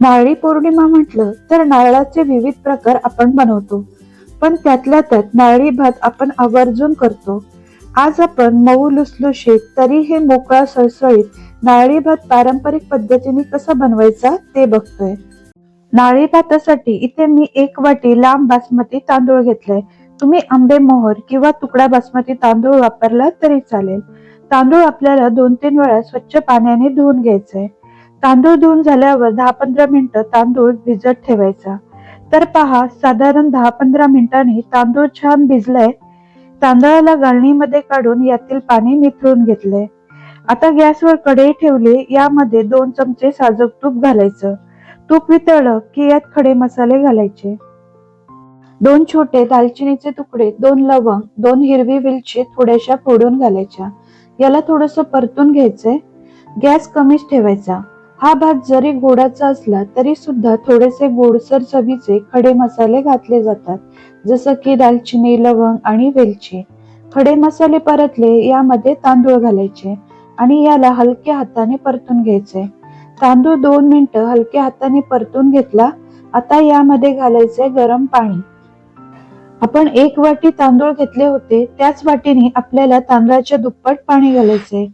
नारळी पौर्णिमा म्हटलं तर नारळाचे विविध प्रकार आपण बनवतो. पण त्यातल्या त्यात नारळी भात आपण आवर्जून करतो. आज आपण मऊ लुसलुशीत तरी हे मोकळा सळसळीत नारळी भात पारंपरिक पद्धतीने कसा बनवायचा ते बघतोय. नारळी भातासाठी इथे मी एक वाटी लांब बासमती तांदूळ घेतलाय. तुम्ही आंबे मोहर किंवा तुकडा बासमती तांदूळ वापरला तरी चालेल. तांदूळ आपल्याला दोन तीन वेळा स्वच्छ पाण्याने धुवून घ्यायचे तांदूळ धुवून झाल्यावर दहा पंधरा मिनिटं तांदूळ भिजत ठेवायचा. तर पहा साधारण दहा पंधरा मिनिटांनी तांदूळ छान भिजलाय. तांदळाला गाळणीमध्ये काढून यातील पाणी निथळून घेतलंय. आता गॅसवर कढई ठेवली यामध्ये दोन चमचे साजूक तूप घालायचं. तूप वितळलं की यात खडे मसाले घालायचे. दोन छोटे दालचिनीचे तुकडे दोन लवंग दोन हिरवी वेलची थोड्याशा फोडून घालायच्या. याला थोडस परतून घ्यायचंय. गॅस कमीच ठेवायचा. हा भात जरी गोडाचा असला तरी सुद्धा थोडेसे गोडसर चवीचे खडे मसाले घातले जातात जसं की दालचिनी लवंग आणि वेलची. खडे मसाले परतले यामध्ये तांदूळ घालायचे आणि याला हलक्या हाताने परतून घ्यायचे. तांदूळ दोन मिनिटं हलक्या हाताने परतून घेतला आता यामध्ये घालायचे गरम पाणी. आपण एक वाटी तांदूळ घेतले होते त्याच वाटीने आपल्याला तांदळाच्या दुप्पट पाणी घालायचे.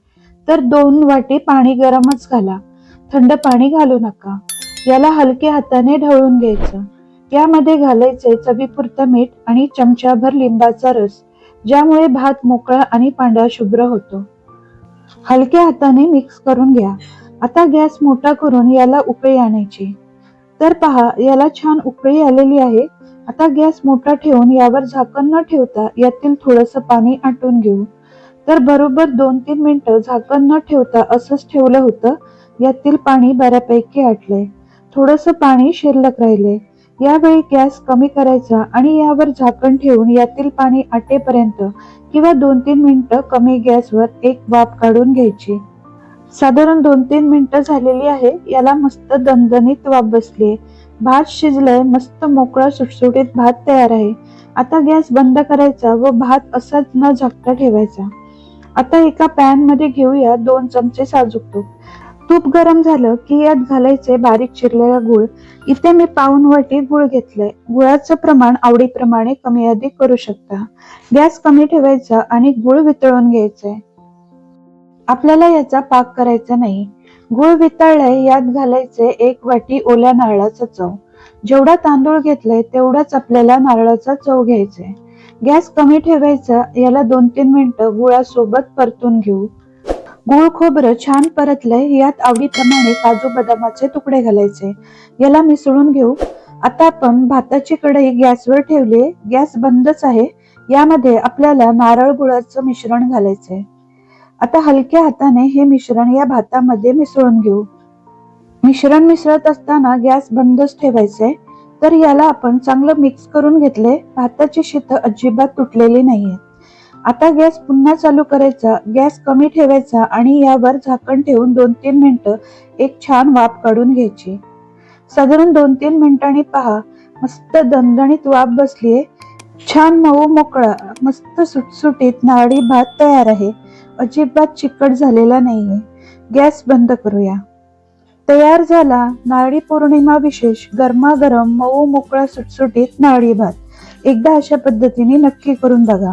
तर दोन वाटी पाणी गरमच घाला. थंड पाणी घालू नका. याला हलक्या हाताने ढवळून घ्यायचं. यामध्ये घालायचे चवीपुरतं मीठ आणि चमचाभर लिंबाचा रस ज्यामुळे भात मोकळा आणि पांढरा शुभ्र होतो. हलक्या हाताने मिक्स करून घ्या. आता गॅस मोठा करून याला उकळी आणायची. तर पहा याला छान उकळी आलेली आहे. आता गॅस मोठा ठेवून यावर झाकण न ठेवता यातील थोडस पाणी आटून घेऊ. तर बरोबर दोन तीन मिनिटं झाकण न ठेवता असंच ठेवलं होतं. यातील पाणी बऱ्यापैकी आटले. थोडस पाणी शिल्लक राहिले. यावेळी गॅस कमी करायचा आणि यावर झाकण ठेवून यातील पाणी आटेपर्यंत किंवा दोन तीन मिनिटं कमी गॅसवर एक वाफ काढून घ्यायची. साधारण दोन तीन मिनिटं झालेली आहे याला मस्त दणदणीत वाफ बसली भात शिजलाय मस्त मोकळा सुटसुटीत भात तयार आहे. आता गॅस बंद करायचा व भात असाच न झाकता ठेवायचा. आता एका पॅनमध्ये घेऊया दोन चमचे साजूक तूप. तूप गरम झालं की यात घालायचे बारीक चिरलेला गुळ. इथे मी पाऊन वाटी गुळ घेतले गुळाचं प्रमाण आवडीप्रमाणे कमी अधिक करू शकता. गॅस कमी ठेवायचा आणि गुळ वितळून घ्यायचंय. आपल्याला याचा पाक करायचा नाही. गुळ वितळलाय यात घालायचे एक वाटी ओल्या नारळाचा चव. जेवढा तांदूळ घेतलाय तेवढाच आपल्याला नारळाचा चव घ्यायचाय. गॅस कमी ठेवायचा याला दोन तीन मिनिटं गुळासोबत परतून घेऊ. गुळ खोबरं छान परतलंय यात आवडीप्रमाणे काजू बदामाचे तुकडे घालायचे. याला मिसळून घेऊ. आता आपण भाताची कढई गॅसवर ठेवली गॅस बंदच आहे. यामध्ये आपल्याला नारळ गुळाचं मिश्रण घालायचे. आता हलक्या हाताने हे मिश्रण या भातामध्ये मिसळून घेऊ. मिश्रण मिसळत असताना गॅस बंदच ठेवायचे. तर याला आपण चांगलं मिक्स करून घेतले. भाताची शीत अजिबात तुटलेली नाहीये आता गॅस पुन्हा चालू करायचा गॅस कमी ठेवायचा आणि यावर झाकण ठेवून दोन तीन मिनिटं एक छान वाफ काढून घ्यायची. साधारण दोन तीन मिनिटांनी पहा मस्त दणदणीत वाफ बसलीये छान मऊ मोकळा मस्त सुटसुटीत नारळी भात तयार आहे. अजिबात चिकट झालेला नाहीये. गॅस बंद करूया. तयार झाला नारळी पौर्णिमा विशेष गरमागरम मऊ मोकळा सुटसुटीत नारळी भात. एकदा अशा पद्धतीने नक्की करून बघा.